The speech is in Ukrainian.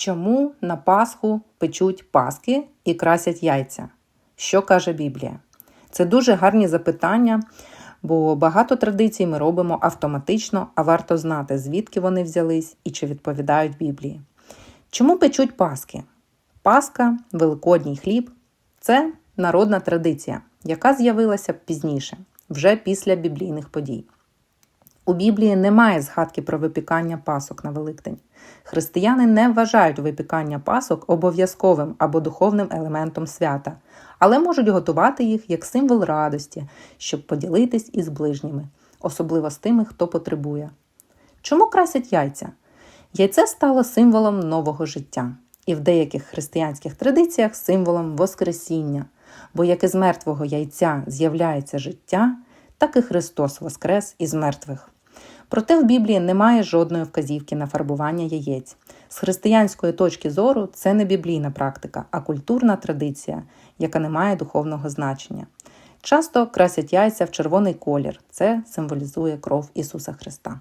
Чому на Пасху печуть паски і красять яйця? Що каже Біблія? Це дуже гарні запитання, бо багато традицій ми робимо автоматично, а варто знати, звідки вони взялись і чи відповідають Біблії. Чому печуть паски? Паска, великодній хліб це народна традиція, яка з'явилася пізніше, вже після біблійних подій. У Біблії немає згадки про випікання пасок на Великдень. Християни не вважають випікання пасок обов'язковим або духовним елементом свята, але можуть готувати їх як символ радості, щоб поділитись із ближніми, особливо з тими, хто потребує. Чому красять яйця? Яйце стало символом нового життя, і в деяких християнських традиціях символом Воскресіння, бо як із мертвого яйця з'являється життя, так і Христос воскрес із мертвих. Проте в Біблії немає жодної вказівки на фарбування яєць. З християнської точки зору це не біблійна практика, а культурна традиція, яка не має духовного значення. Часто красять яйця в червоний колір, це символізує кров Ісуса Христа.